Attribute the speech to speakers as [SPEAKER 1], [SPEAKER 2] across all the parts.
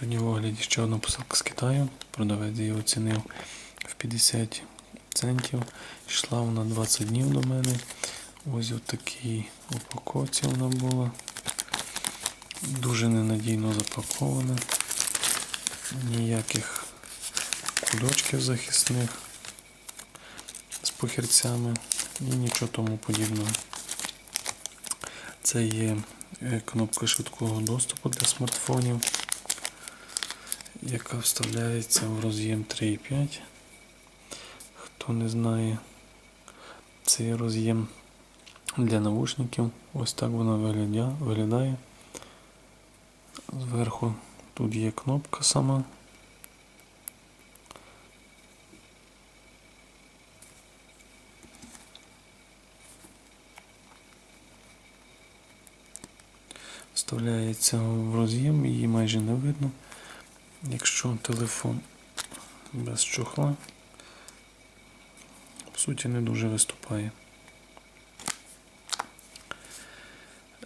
[SPEAKER 1] Сьогодні в огляді ще одна посилка з Китаю. Продавець її оцінив в 50 центів. Йшла вона 20 днів до мене. Ось в такій упаковці вона була. Дуже ненадійно запакована. Ніяких кульочків захисних з похерцями і нічого тому подібного. Це є е, кнопка швидкого доступу для смартфонів яка вставляється в роз'єм 3.5. Хто не знає, це є роз'єм для навушників. Ось так вона виглядає. Зверху тут є кнопка сама. Вставляється в роз'єм, її майже не видно. Якщо телефон без чохла, в суті не дуже виступає.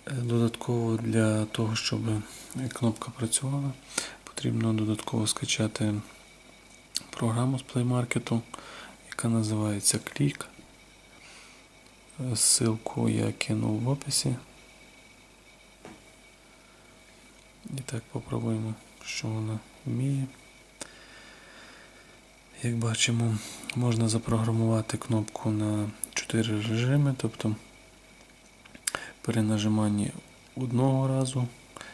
[SPEAKER 1] Е, Додатково для того, щоб кнопка працювала, потрібно додатково скачати програму з Play Market, яка називається Click. Е, Ссылку я кинув в описі. І так попробуємо, що вона вміє. Як бачимо, можна запрограмувати кнопку на 4 режими, тобто при нажиманні одного разу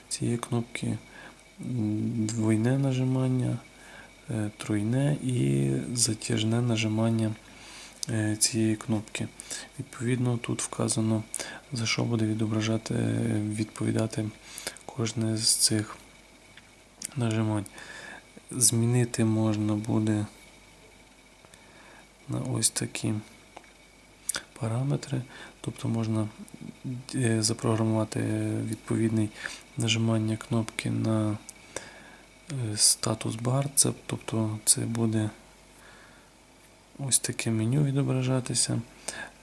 [SPEAKER 1] цієї кнопки двойне нажимання, е, тройне і затяжне нажимання е, цієї кнопки. Відповідно, тут вказано, за що буде відображати, е, відповідати кожне з цих нажимань. Змінити можна буде на ось такі параметри. Тобто можна е, запрограмувати відповідне нажимання кнопки на е, статус бар. Це, тобто це буде ось таке меню відображатися.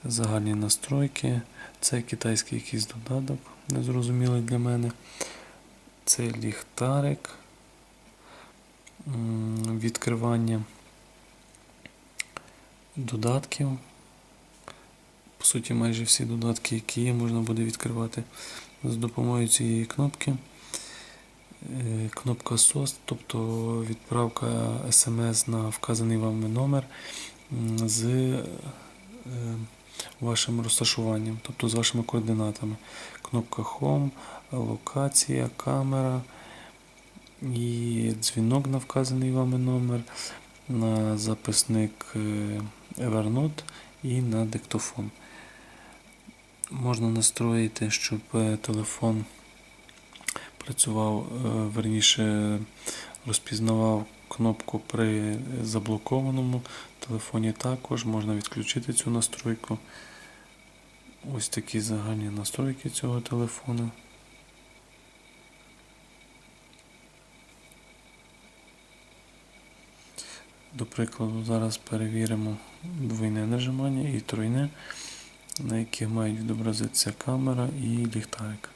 [SPEAKER 1] Загальні настройки. Це китайський якийсь додаток, незрозумілий для мене. Це ліхтарик, відкривання додатків. По суті, майже всі додатки, які є, можна буде відкривати з допомогою цієї кнопки. Е, Кнопка SOS, тобто відправка смс на вказаний вами номер з е, вашим розташуванням, тобто з вашими координатами. Кнопка Home, локація, камера і дзвінок на вказаний вами номер, на записник е, Evernote і на диктофон. Можна настроїти, щоб е, телефон працював, е, верніше розпізнавав кнопку при заблокованому телефоні також. Можна відключити цю настройку. Ось такі загальні настройки цього телефону. До прикладу, зараз перевіримо двойне нажимання і тройне, на яких мають відобразитися камера і ліхтарик.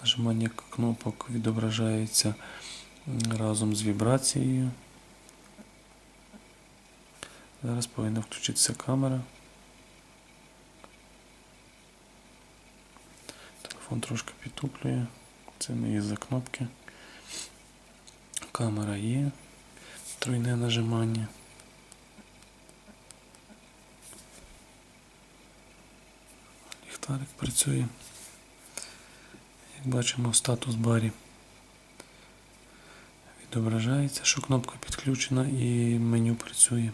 [SPEAKER 1] Нажимання кнопок відображається разом з вібрацією. Зараз повинна включитися камера. Телефон трошки підтуплює. Це не із-за кнопки. Камера є. Тройне нажимання. Ліхтарик працює. Як бачимо статус барі відображається, що кнопка підключена і меню працює.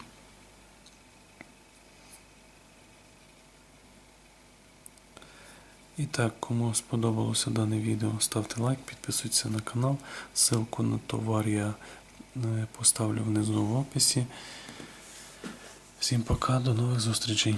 [SPEAKER 1] І так, кому сподобалося дане відео, ставте лайк, підписуйтесь на канал. Ссылку на товар я е, поставлю внизу в описі. Всім пока, до нових зустрічей.